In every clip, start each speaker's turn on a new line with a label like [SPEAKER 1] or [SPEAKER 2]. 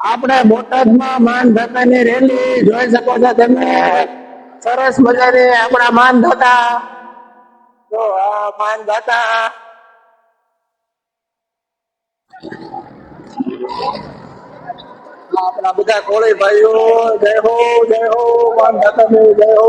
[SPEAKER 1] આપણે બોટાદમાં માનધાતાની રેલી જોઈ શકો છો તમે. સરસ મજાની આપણા માનધાતા. તો આ માનધાતા. આપણા બધા કોળી ભાઈઓ, જય હો જય હો માનધાતા જય હો.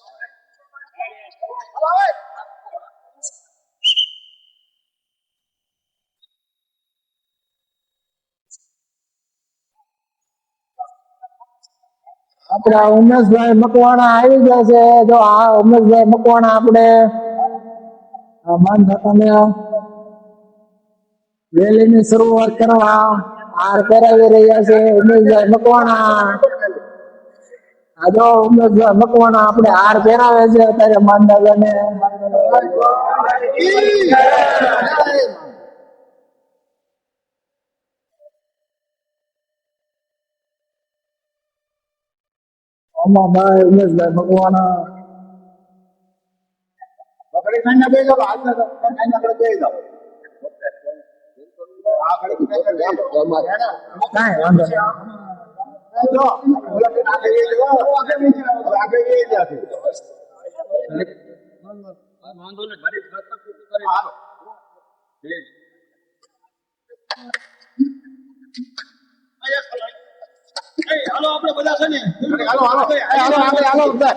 [SPEAKER 1] આપણા ઉમેશભાઈ મકવાણા આવી ગયા છે. જો આ ઉમેશભાઈ મકવાણા આપણે આ માનધાતાને રેલીની શરૂઆત કરવા હાર પહેરાવી રહ્યા છે. ઉમેશભાઈ મકવાણા. આ જો ઉમેશભાઈ મકવાણા આપણે હાર પહેરાવે છે, અત્યારે માનધાતાને. અમાભાઈ ઉમેશભાઈ મકવાણા
[SPEAKER 2] પકડી ખાઈને બે જાઓ હાથ ના ખાઈને આપણે બે જાઓ આ ઘડી ખાઈને બે જાઓ.
[SPEAKER 1] કાંઈ વાંધો નહીં
[SPEAKER 2] જાઓ. હાલો.
[SPEAKER 3] હાલો આપણે બધા છે ને
[SPEAKER 2] હાલો હાલો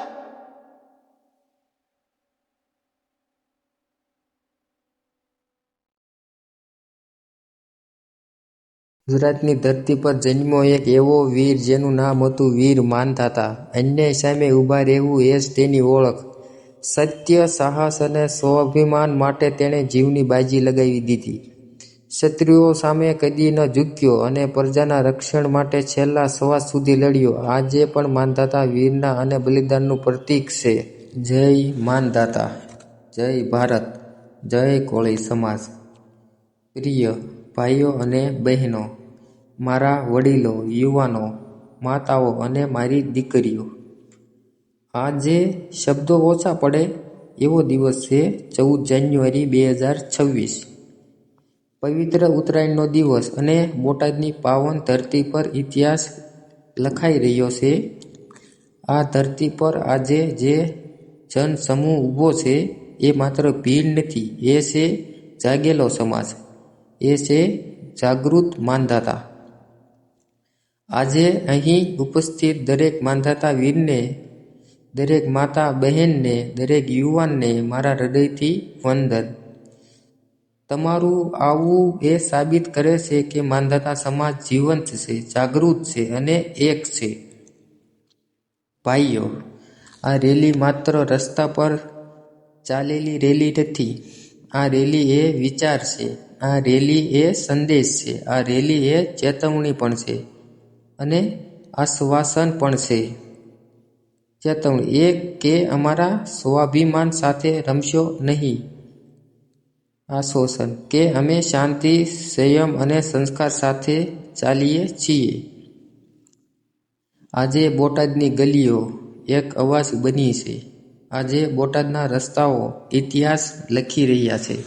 [SPEAKER 4] ધરતી પર જન્મ્યો એક એવો વીર જેનું નામ હતું વીર માનધાતા. અન્યાય સામે ઊભા રહેવું એ જ તેની ઓળખ. સત્ય, સાહસ અને સ્વાભિમાન માટે તેણે જીવની બાજી લગાવી દીધી. ક્ષત્રિયો સામે કદી ન ઝૂક્યો અને પ્રજાના રક્ષણ માટે છેલ્લા શ્વાસ સુધી લડ્યો. આજે પણ માનધાતા વીરના અને બલિદાનનું પ્રતીક છે. જય માનધાતા જય ભારત. જય કોળી સમાજ. પ્રિય ભાઈઓ અને બહેનો, મારા વડીલો, યુવાનો, માતાઓ અને મારી દીકરીઓ. આજે શબ્દો ઓછા પડે એવો દિવસ છે ચૌદ જાન્યુઆરી બે હજાર છવ્વીસ. પવિત્ર ઉત્તરાયણનો દિવસ અને બોટાદની પાવન ધરતી પર ઇતિહાસ લખાઈ રહ્યો છે. આ ધરતી પર આજે જે જનસમૂહ ઊભો છે, એ માત્ર ભીડ નથી, એ છે જાગેલો સમાજ, એ છે જાગૃત માંધાતા આજે અહીં ઉપસ્થિત દરેક માંધાતા વીરને, દરેક માતા બહેનને, દરેક યુવાનને મારા હૃદયથી વંદન. તમારું આવવું એ સાબિત કરે છે કે માંધાતા સમાજ જીવંત છે, જાગૃત છે અને એક છે. ભાઈઓ, આ રેલી માત્ર રસ્તા પર ચાલેલી રેલી નથી. આ રેલી એ વિચાર છે. આ રેલી એ સંદેશ છે. આ રેલી એ ચેતવણી પણ છે અને આશ્વાસન પણ છે. ચેતવણી એક કે અમારા સ્વાભિમાન સાથે રમશો નહીં. આશ્વાસન કે અમે શાંતિ, સંયમ અને સંસ્કાર સાથે ચાલીએ છીએ. આજે બોટાદની ગલીઓ એક અવાજ બની છે. આજે બોટાદના રસ્તાઓ ઇતિહાસ લખી રહ્યા છે.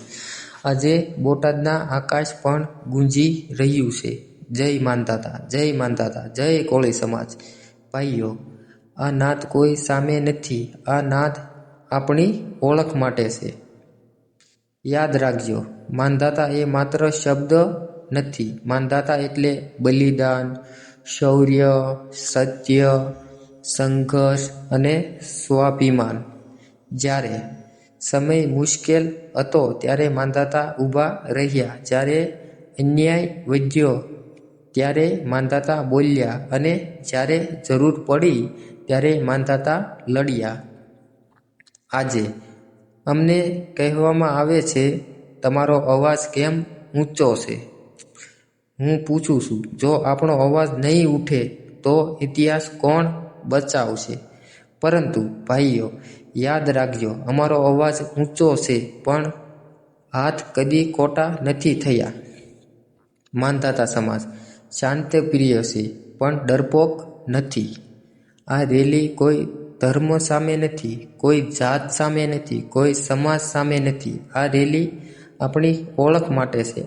[SPEAKER 4] આજે બોટાદના આકાશ પણ ગુંજી રહ્યું છે. જય માનતાતા જય માનતાતા જય કોળી સમાજ. ભાઈઓ, આ નાદ કોઈ સામે નથી. આ નાદ આપણી ઓળખ માટે છે. યાદ રાખજો. માનધાતા એ માત્ર શબ્દ નથી. માનધાતા એટલે બલિદાન, શૌર્ય, સત્ય, સંઘર્ષ અને સ્વાભિમાન. જ્યારે સમય મુશ્કેલ હતો ત્યારે માંધાતા ઊભા રહ્યા. જ્યારે અન્યાય વધ્યો ત્યારે માંધાતા બોલ્યા અને જ્યારે જરૂર પડી ત્યારે માંધાતા લડ્યા. આજે અમને કહેવામાં આવે છે, તમારો અવાજ કેમ ઊંચો છે? હું પૂછું છું, જો આપણો અવાજ નહીં ઉઠે, તો ઇતિહાસ કોણ બચાવશે? પરંતુ ભાઈઓ, યાદ રાખજો, અમારો અવાજ ઊંચો છે, પણ હાથ કદી ખોટા નથી થયા. માનધાતા સમાજ શાંતિપ્રિય છે, પણ ડરપોક નથી. આ રેલી કોઈ ધર્મ સામે નથી, કોઈ જાત સામે નથી, કોઈ સમાજ સામે નથી. આ રેલી આપણી ઓળખ માટે છે,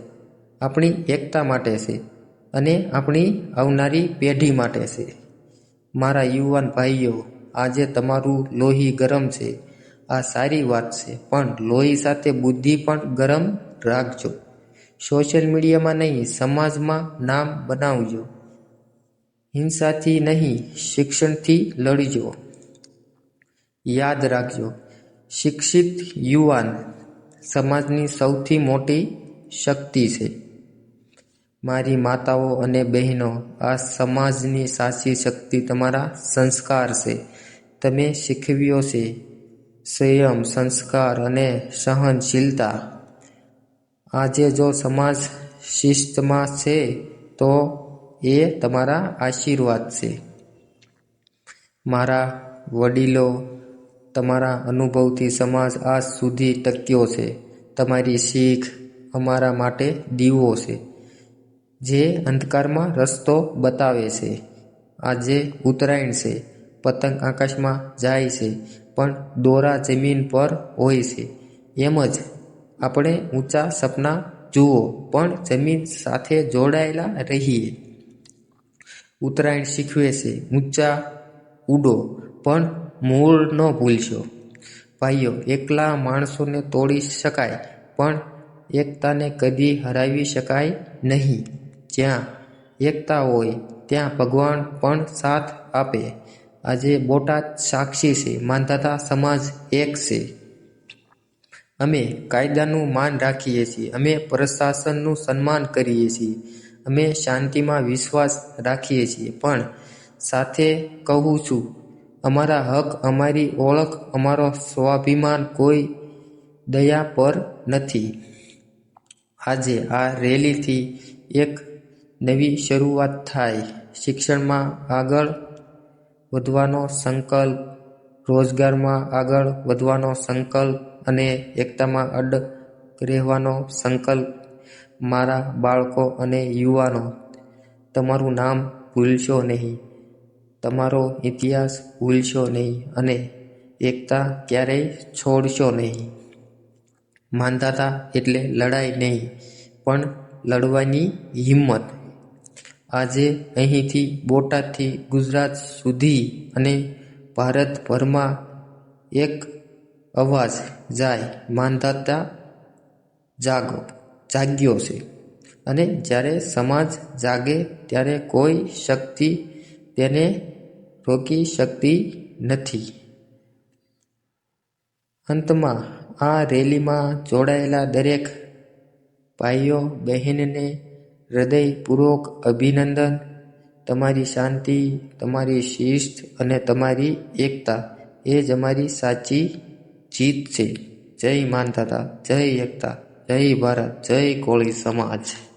[SPEAKER 4] આપણી એકતા માટે છે અને આપણી આવનારી પેઢી માટે છે. મારા યુવાન ભાઈઓ, આજે તમારું લોહી ગરમ છે, આ સારી વાત છે, પણ લોહી સાથે બુદ્ધિ પણ ગરમ રાખજો. સોશિયલ મીડિયામાં નહીં, સમાજમાં નામ બનાવજો. હિંસાથી નહીં, શિક્ષણથી લડજો. યાદ રાખજો. શિક્ષિત યુવાન સમાજની સૌથી મોટી શક્તિ છે. મારી માતાઓ અને બહેનો, આ સમાજની સાચી શક્તિ તમારા સંસ્કાર છે. તમે શીખવ્યો છે. સંયમ સંસ્કાર અને સહનશીલતા. આજે જો સમાજ શિસ્તમાં છે, તો એ તમારા આશીર્વાદ છે. મારા વડીલો તમારા અનુભવથી સમાજ આજ સુધી ટક્યો છે. તમારી શીખ અમારા માટે દીવો છે, જે અંધકારમાં રસ્તો બતાવે છે. આજે ઉત્તરાયણ છે, પતંગ આકાશમાં જાય છે, પણ દોરા જમીન પર હોય છે. એમ જ આપણે ઊંચા સપના જુઓ, પણ જમીન સાથે જોડાયેલા રહીએ. ઉત્તરાયણ શીખવે છે, ઊંચા ઉડો પણ મૂળ ન ભૂલશો. ભાઈઓ, એકલા માણસોને તોડી શકાય, પણ એકતાને કદી હરાવી શકાય નહીં. જ્યાં એકતા હોય, ત્યાં ભગવાન પણ સાથ આપે. આજે બોટાદ સાક્ષી છે માંધાતા સમાજ એક છે. અમે કાયદાનું માન રાખીએ છીએ, અમે પ્રશાસનનું સન્માન કરીએ છીએ, અમે શાંતિમાં વિશ્વાસ રાખીએ છીએ. પણ સાથે કહું છું અમારા હક, અમારી ઓળખ, અમારો સ્વાભિમાન કોઈ દયા પર નથી. આજે આ રેલીથી એક નવી શરૂઆત થાય. શિક્ષણમાં આગળ વધવાનો સંકલ્પ, રોજગારમાં આગળ વધવાનો સંકલ્પ અને એકતામાં અડ રહેવાનો સંકલ્પ મારા બાળકો અને યુવાનો. તમારું નામ ભૂલશો નહીં. તમારો ઇતિહાસ ભૂલશો નહીં અને એકતા ક્યારેય છોડશો નહીં. માંધાતા એટલે લડાઈ નહીં, પણ લડવાની હિંમત. આજે અહીંથી બોટાદથી ગુજરાત સુધી અને ભારતભરમાં એક અવાજ જાય માંધાતા જાગો, જાગ્યો છે. અને જ્યારે સમાજ જાગે, ત્યારે કોઈ શક્તિ તેને રોકી શકતી નથી. અંતમાં આ રેલીમાં જોડાયેલા દરેક ભાઈઓ, બહેનને હૃદયપૂર્વક અભિનંદન. તમારી શાંતિ, તમારી શિસ્ત અને તમારી એકતા એ જ અમારી સાચી જીત છે. જય માનધાતા જય એકતા, જય ભારત, જય કોળી સમાજ.